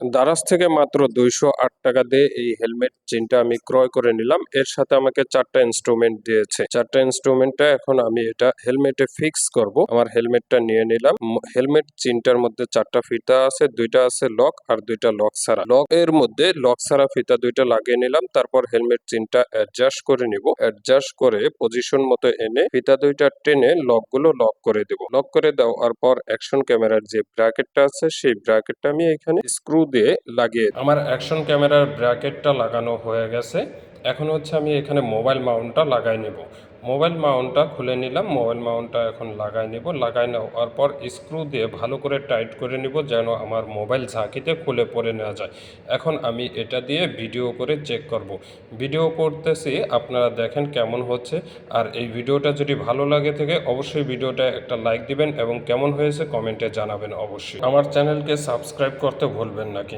দারাজ থেকে মাত্র দুইশো আট টাকা দিয়ে এই হেলমেট চেনটা আমি ক্রয় করে নিলাম। এর সাথে আমাকে চারটা ইনস্ট্রুমেন্ট দিয়েছে। চারটা ইনস্ট্রুমেন্টটা এখন আমি এটা হেলমেটে ফিক্স করব। আমার হেলমেটটা নিয়ে নিলাম। হেলমেট চেনটার মধ্যে চারটা ফিতা আছে, দুইটা আছে লক আর দুইটা লক ছাড়া। লক এর মধ্যে লক ছাড়া ফিতা দুইটা লাগিয়ে নিলাম। তারপর হেলমেট চেনটা অ্যাডজাস্ট করে নিব। অ্যাডজাস্ট করে পজিশন মতো এনে ফিতা দুইটা টেনে লকগুলো লক করে দেব। লক করে দেওয়ার পর অ্যাকশন ক্যামেরার যে ব্র্যাকেটটা আছে, সেই ব্র্যাকেটটা আমি এখানে স্ক্রু দিয়ে লাগিয়ে আমার অ্যাকশন ক্যামেরার ব্র্যাকেটটা লাগানো হয়ে গেছে। এখন হচ্ছে আমি এখানে মোবাইল মাউন্টটা লাগাই নেব। মোবাইল মাউন্টটা খুলে নিলাম মোবাইল মাউন্টটা এখন লাগাই নেব। লাগাই নেওয়ার পর স্ক্রু দিয়ে ভালো করে টাইট করে নিব যেন আমার মোবাইল ঝাঁকিতে খুলে পড়ে নেওয়া যায়। এখন আমি এটা দিয়ে ভিডিও করে চেক করব। ভিডিও করতেছি, আপনারা দেখেন কেমন হচ্ছে। আর এই ভিডিওটা যদি ভালো লাগে থেকে, অবশ্যই ভিডিওটা একটা লাইক দিবেন এবং কেমন হয়েছে কমেন্টে জানাবেন অবশ্যই। আমার চ্যানেলকে সাবস্ক্রাইব করতে ভুলবেন না কিন্তু।